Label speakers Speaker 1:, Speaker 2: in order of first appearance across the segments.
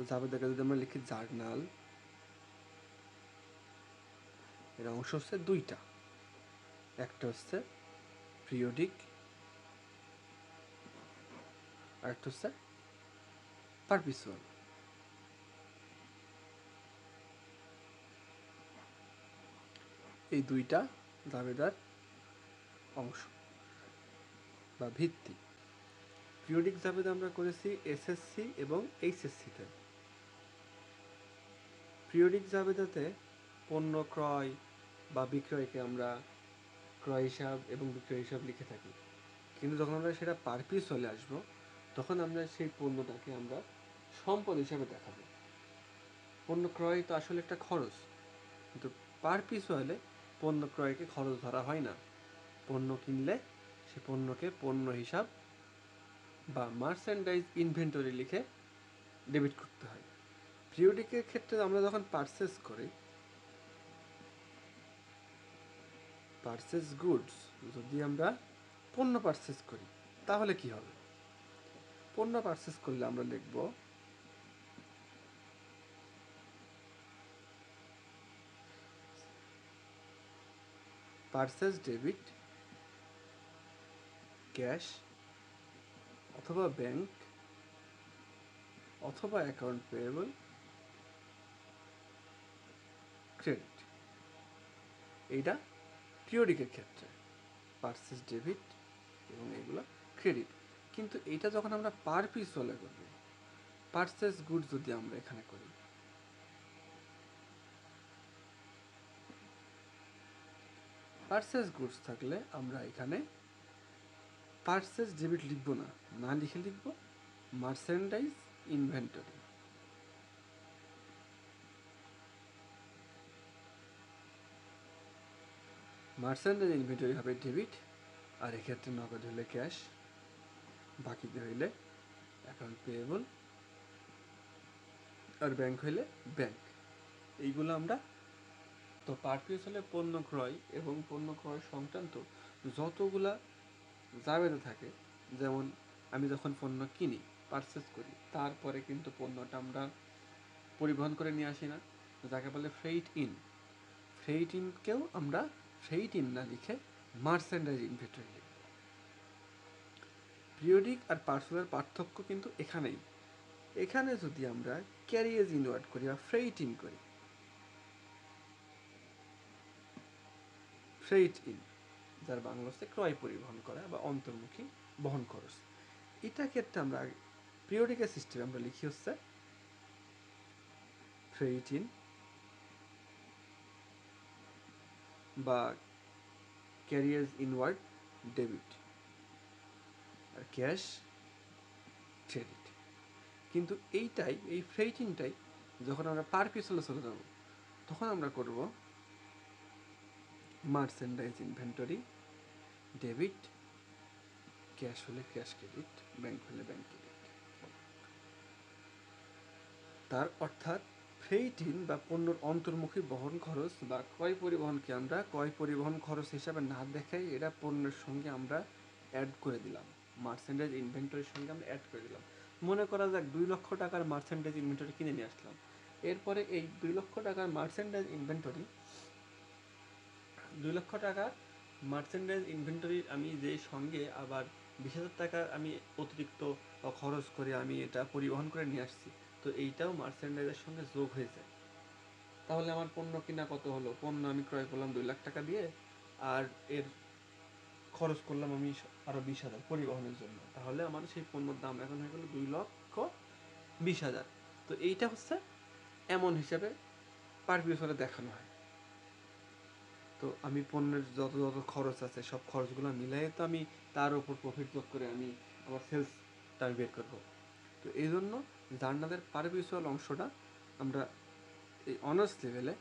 Speaker 1: তো জাবেদাকে যদি আমরা লিখি জার্নাল। এর অংশ হচ্ছে দুইটা। একটা হচ্ছে পিরিয়ডিক আর একটা হচ্ছে পারপিচুয়াল এই দুইটা দাবেদার অংশ বা ভিত্তি। পিরিয়ডিক জাবেদা আমরা করেছি এসএসসি এবং এইচএসসিতে। পিরিয়ডিক জাবেদাতে পণ্য ক্রয় বা বিক্রয়কে আমরা ক্রয় হিসাব এবং বিক্রয় হিসাব লিখে থাকি। কিন্তু যখন আমরা সেটা পার পিস চলে আসব, তখন আমরা সেই পণ্যটাকে আমরা সম্পদ হিসাবে দেখাবো। পণ্য ক্রয় তো আসলে একটা খরচ, কিন্তু পার পিস হলে পণ্য ক্রয়কে খরচ ধরা হয় না। পণ্য কিনলে সে পণ্যকে পণ্য হিসাব বা মার্চেন্ডাইজ ইনভেন্টরি লিখে ডেবিট করতে হয়। পিরিয়ডিকের ক্ষেত্রে আমরা যখন পারচেস করি পারচেস গুডস যদি আমরা পণ্য পারচেস করি, তাহলে কি হবে? পণ্য পারচেস করলে আমরা লিখব পারচেস ডেবিট ক্যাশ অথবা ব্যাংক অথবা অ্যাকাউন্ট পেয়েবল ক্রেডিট এইটা পিরিয়ডিকের ক্ষেত্রে পারচেস ডেবিট এবং এগুলো ক্রেডিট কিন্তু এইটা যখন আমরা পার পিস চলে করব পারচেস গুড যদি আমরা এখানে করি পারচেস গুডস থাকলে আমরা এখানে পারচেস ডেবিট লিখব না না লিখে লিখব মার্চেন্ডাইজ ইনভেন্টরি মার্চেন্ডাইজ ইনভেন্টরি হবে ডেবিট আর এক্ষেত্রে নগদ হলে ক্যাশ, বাকিতে হইলে অ্যাকাউন্ট পেয়েবল আর ব্যাংক হইলে ব্যাংক এইগুলো আমরা তো পারপিস হলে পণ্য ক্রয় এবং পণ্য ক্রয় সংক্রান্ত যতগুলা জাবেদা থাকে, যেমন আমি যখন পণ্য কিনি পারচেস করি, তারপরে কিন্তু পণ্যটা আমরা পরিবহন করে নিয়ে আসি না। যাকে বলে ফ্রেইট ইন ফ্রেইট ইনকেও আমরা ইন না লিখে মার্চেন্ডাইজ ইনভেন্টরি লিখব। পিরিয়ডিক আর পার্সেলের পার্থক্য কিন্তু এখানেই। এখানে যদি আমরা ক্যারিয়েজ ইনওয়ার্ড করি বা ফ্রেইট ইন করি ফ্রেইট ইন যার বাংলা হচ্ছে ক্রয় পরিবহন করা বা অন্তর্মুখী বহন খরচ। এটা ক্ষেত্রে আমরা পিরিয়ডিকের সিস্টেমে আমরা লিখি হচ্ছে ফ্রেইট ইন বা ক্যারিয়ার্স ইনওয়ার্ড ডেবিট আর ক্যাশ ক্রেডিট কিন্তু এইটাই, এই ফ্রেইটিনটাই যখন আমরা পার পিছলে চলে যাব, তখন আমরা করব মার্চেন্ডাইজ ইনভেন্টরি ডেবিট ক্যাশ হলে ক্যাশ ক্রেডিট ব্যাংক হলে ব্যাংক ক্রেডিট তার অর্থাৎ ফ্রেইটিন বা পণ্যর অন্তর্মুখী বহন খরচ বা ক্রয় পরিবহনকে আমরা ক্রয় পরিবহন খরচ হিসাবে না দেখাই এটা পণ্যের সঙ্গে আমরা অ্যাড করে দিলাম। মার্চেন্ডাইজ ইনভেন্টরির সঙ্গে আমরা অ্যাড করে দিলাম। মনে করা যাক দুই লক্ষ টাকার মার্চেন্ডাইজ ইনভেন্টরি কিনে নিয়ে আসলাম। এরপরে এই দুই লক্ষ টাকার মার্চেন্ডাইজ ইনভেন্টরি দুই লক্ষ টাকার মার্চেন্ডাইজ ইনভেন্টরি আমি যে সঙ্গে আবার বিশ হাজার টাকা আমি অতিরিক্ত খরচ করে আমি এটা পরিবহন করে নিয়ে আসছি তো এইটাও মার্চেন্ডাইজের সঙ্গে যোগ হয়ে যায়। তাহলে আমার পণ্য কিনা কত হলো? পণ্য আমি ক্রয় করলাম দুই লাখ টাকা দিয়ে, আর এর খরচ করলাম আমি আরও বিশ হাজার পরিবহনের জন্য। তাহলে আমার সেই পণ্যর দাম এখন হয়ে গেলো দুই লক্ষ বিশ হাজার। তো এইটা হচ্ছে এমন হিসাবে পার পিছনে দেখানো হয়। তো আমি পণ্যের যত যত খরচ আছে, সব খরচগুলো মিলাই তো আমি তার উপর প্রফিট যোগ করে আমি আমার সেলসটা আমি বের করব। তো এই জন্য জার্নালের পার ভিজুয়াল অংশটা আমরা এই অনার্স লেভেলে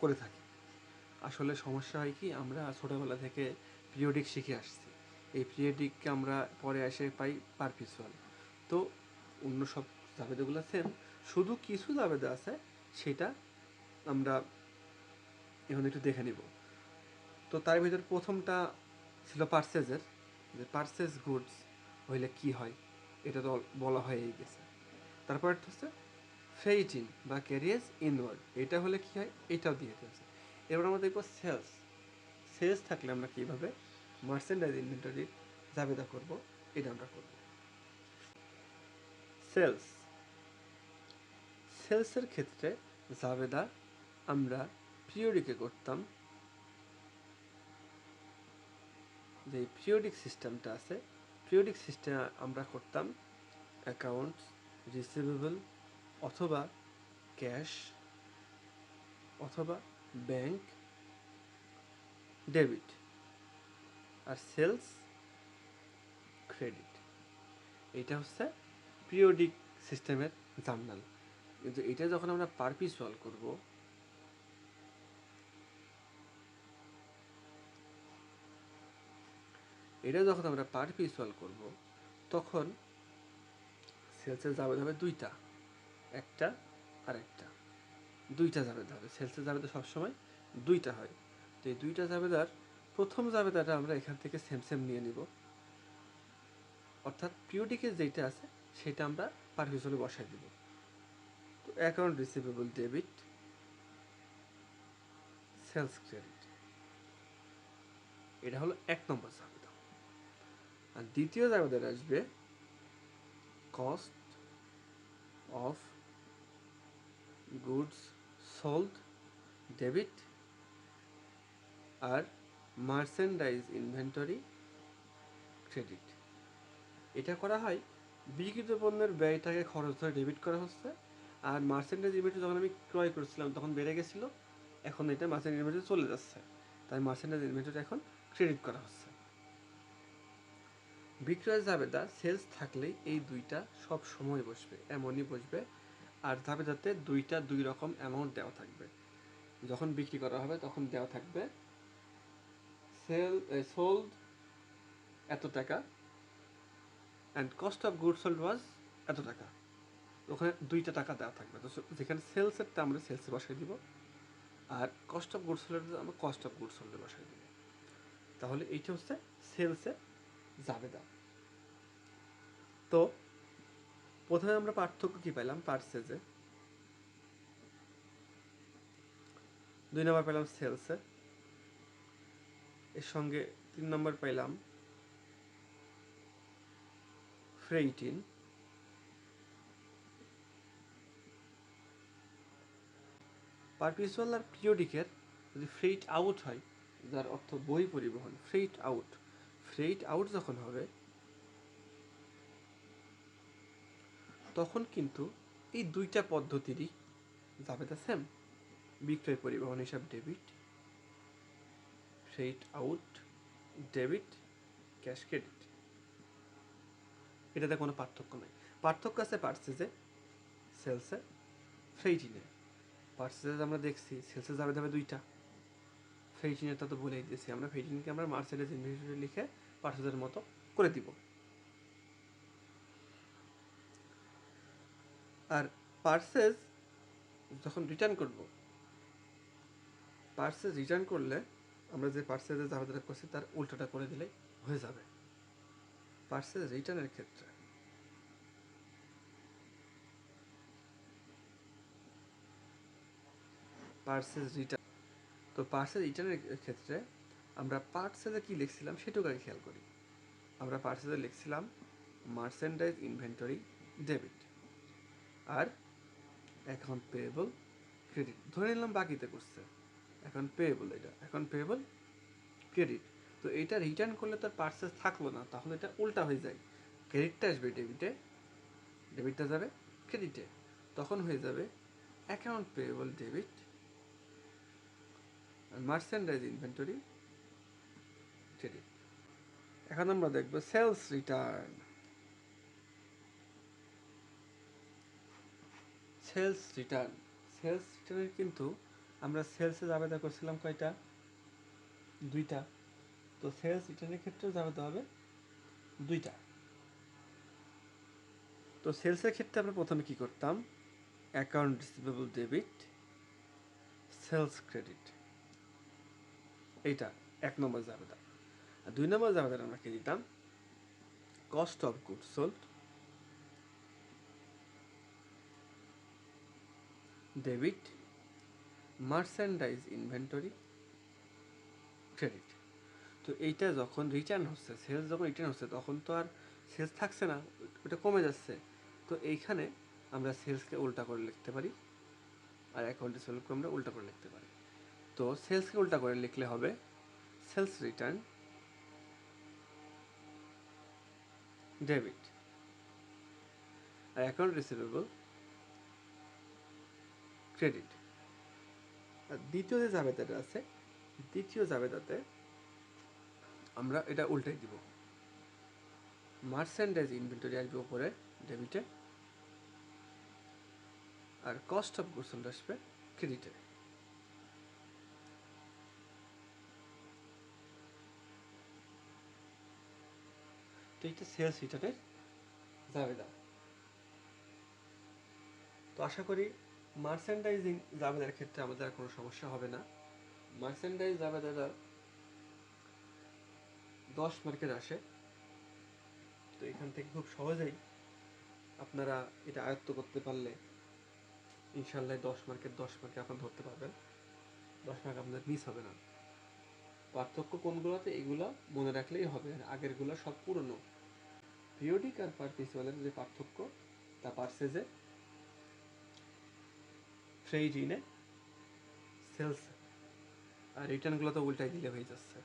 Speaker 1: করে থাকি। আসলে সমস্যা হয় কি, আমরা ছোটোবেলা থেকে পিরিয়ডিক শিখে আসছি। এই পিরিয়ডিককে আমরা পরে এসে পাই পার ভিজুয়াল তো অন্য সব জাবেদাগুলো সেম শুধু কিছু জাবেদা আছে, সেটা আমরা এখন একটু দেখে নিব। তো তার ভিতর প্রথমটা ছিল পার্সেজের যে পার্সেস গুডস হইলে কি হয়? এটা তো বলা হয়েই গেছে। তারপর হচ্ছে ফেইট ইন বা ক্যারিয়ার্স ইনওয়ার্ড এটা হলে কি হয়? এটাও দিয়ে হচ্ছে এবার আমরা দেখব সেলস সেলস থাকলে আমরা কীভাবে মার্চেন্ডাইজ ইনভেন্টরি জাবেদা করব? এটা আমরা করব। সেলস সেলসের ক্ষেত্রে জাবেদা আমরা পিরিয়ডিকে করতাম। যে পিরিয়ডিক সিস্টেমটা আছে পিরিয়ডিক সিস্টেম আমরা করতাম অ্যাকাউন্টস রিসিভেবল অথবা ক্যাশ অথবা ব্যাংক ডেবিট আর সেলস ক্রেডিট এটা হচ্ছে পিরিয়ডিক সিস্টেমের জার্নাল। কিন্তু এটা যখন আমরা পারপিচুয়াল করব এটা যখন আমরা পারপিচুয়াল করব, তখন সেলসে যাবে হবে দুইটা, একটা আর একটা। দুইটা জাবেদা হবে সেলসে জাবেদা সবসময় দুইটা হয়। তো এই দুইটা জাবেদার প্রথম জাবেদাটা আমরা এখান থেকে সেম সেম নিয়ে নিব। অর্থাৎ পিওডিকে যেটা আছে, সেটা আমরা পারফিউসনে বসাই দিব। তো account receivable debit sales credit এটা হলো এক নম্বর জাবেদা আর দ্বিতীয় জাবেদার আসবে cost of goods sold debit R merchandise inventory credit এটা করা হয় বিক্রিত পণ্যের ব্যয়টাকে খরচ ধরে ডেবিট করা হচ্ছে আর মার্চেন্ডাইজ ইনভেন্টরি যখন আমি ক্রয় করেছিলাম তখন বেড়ে গেছিল, এখন এটা মার্চেন্ট ইনভেন্টরি চলে যাচ্ছে। তাই মার্চেন্ডাইজ ইনভেন্টরি এখন ক্রেডিট করা হচ্ছে। বিক্রয় জাবেদা সেলস থাকলেই এই দুইটা সব সময় বসবে, এমনই বসবে। আর জাবেদাতে দুইটা দুই রকম অ্যামাউন্ট দেওয়া থাকবে। যখন বিক্রি করা হবে তখন দেওয়া থাকবে সেল সোল্ড এত টাকা and cost of good sold was এত টাকা। ওখানে দুইটা টাকা দেওয়া থাকবে। তো যেখানে সেলসেরটা আমরা সেলসে বসাই দিব। আর কস্ট অফ গুড সোল্ডের আমরা কস্ট অফ গুড সোল্ডে বসাই দিব। তাহলে এইটা হচ্ছে সেলসে জাবেদা তো প্রথমে আমরা পার্থক্য কি পেলাম পার্সেজে দুই নম্বর পেলাম সেলসে এর সঙ্গে তিন নম্বর পেলাম ফ্রেইটিন পারপিচুয়াল আর পিরিয়ডিকের যদি ফ্রেইট আউট হয়, যার অর্থ বই পরিবহন ফ্রেইট আউট ফ্রেইট আউট যখন হবে, তখন কিন্তু এই দুইটা পদ্ধতিরই যাবে তা সেম। বিক্রয় পরিবহন হিসাব debit freight out debit cash credit এটাতে কোনো পার্থক্য নেই। পার্থক্য আছে পার্সেজে সেলসে ফ্রেইটিনে পার্সেজে আমরা দেখছি সেলসে যাবে যাবে দুইটা। ফেইটিনেরটা তো বলেই দিয়েছি আমরা ফেইটিনকে আমরা মার্সেডেজ ইনভেন্টরি লিখে পার্সেজের মতো করে দিব। আর পার্সেস যখন রিটার্ন করব পার্সেস রিটার্ন করলে আমরা যে পার্সেসে জাবেদাটা করছি তার উল্টোটা করে দিলেই হয়ে যাবে। পার্সেস রিটার্নের ক্ষেত্রে পার্সেস রিটার্ন তো পার্সেল রিটার্নের ক্ষেত্রে আমরা পার্সেলে কি লিখছিলাম সেটুকু আগে খেয়াল করি। আমরা পার্সেলে লিখছিলাম মার্চেন্ডাইজ ইনভেন্টরি ডেবিট আর অ্যাকাউন্ট পেয়েবল ক্রেডিট ধরে নিলাম বাকিতে করছে। এখন পেয়েবল এটা। এখন পেয়েবল ক্রেডিট তো এটা রিটার্ন করলে তার পার্সেস থাকল না, তাহলে এটা উল্টা হয়ে যায়। ক্রেডিটটা আসবে ডেবিটে ডেবিটটা যাবে ক্রেডিটে তখন হয়ে যাবে account payable debit merchandise inventory credit এখন আমরা দেখব sales return. Sales return. Sales রিটার্নের কিন্তু আমরা সেলসে জাবেদা করছিলাম কয়টা? দুইটা। তো সেলস রিটার্নের ক্ষেত্রেও জাবেদা হবে, দুইটা। তো সেলসের ক্ষেত্রে আমরা প্রথমে কি করতাম? Account receivable debit, sales credit. এটা এক নম্বর জাবেদা। দুই নম্বর জাবেদার আমরা কি দিতাম? Cost of good sold debit merchandise inventory credit তো এইটা যখন রিটার্ন হচ্ছে সেলস যখন রিটার্ন হচ্ছে, তখন তো আর সেলস থাকছে না, ওটা কমে যাচ্ছে। তো এইখানে আমরা সেলসকে উল্টা করে লিখতে পারি, আর অ্যাকাউন্টে সেলকে আমরা উল্টা করে লিখতে পারি। তো সেলসকে উল্টা করে লিখলে হবে সেলস রিটার্ন ডেবিট আর অ্যাকাউন্ট রিসিভেবল ক্রেডিট আর দ্বিতীয় যে জাবেদাটা আছে, দ্বিতীয় জাবেদাতে আমরা এটা উল্টাই দিব। মার্চেন্ডাইজ ইনভেন্টরি আসবে উপরে ডেবিটে আর কস্ট অফ গুডস আসবে ক্রেডিটে তো এইটা সেলস রিটার্নের জাবেদা তো আশা করি মার্চেন্ডাইজিং জাবেদার ক্ষেত্রে আমাদের আর কোনো সমস্যা হবে না। মার্চেন্ডাইজ জাবেদাটা দশ মার্কের আসে। তো এখান থেকে খুব সহজেই আপনারা এটা আয়ত্ত করতে পারলে ইনশাল্লাহ দশ মার্কের, দশ মার্কে আপনারা ধরতে পারবেন। দশ মার্ক আপনাদের মিস হবে না। পার্থক্য কোনগুলোতে? এগুলো মনে রাখলেই হবে। আর আগেরগুলো সব পুরনো। পিরিয়ডিক আর পার্টিসিপালের যে পার্থক্য, তা পার্সেজে ট্রেড ইনে সেলস। আর রিটার্নগুলো তো উল্টাই দিলে হয়ে যাচ্ছে।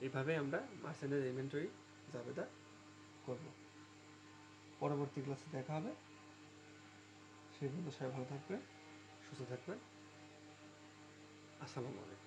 Speaker 1: এইভাবে আমরা মার্চেন্ডাইজ ইনভেন্টরি জাবেদা করব। পরবর্তী ক্লাসে দেখা হবে। সেই পর্যন্ত সবাই ভালো থাকবেন, সুস্থ থাকবেন। আসসালামু আলাইকুম।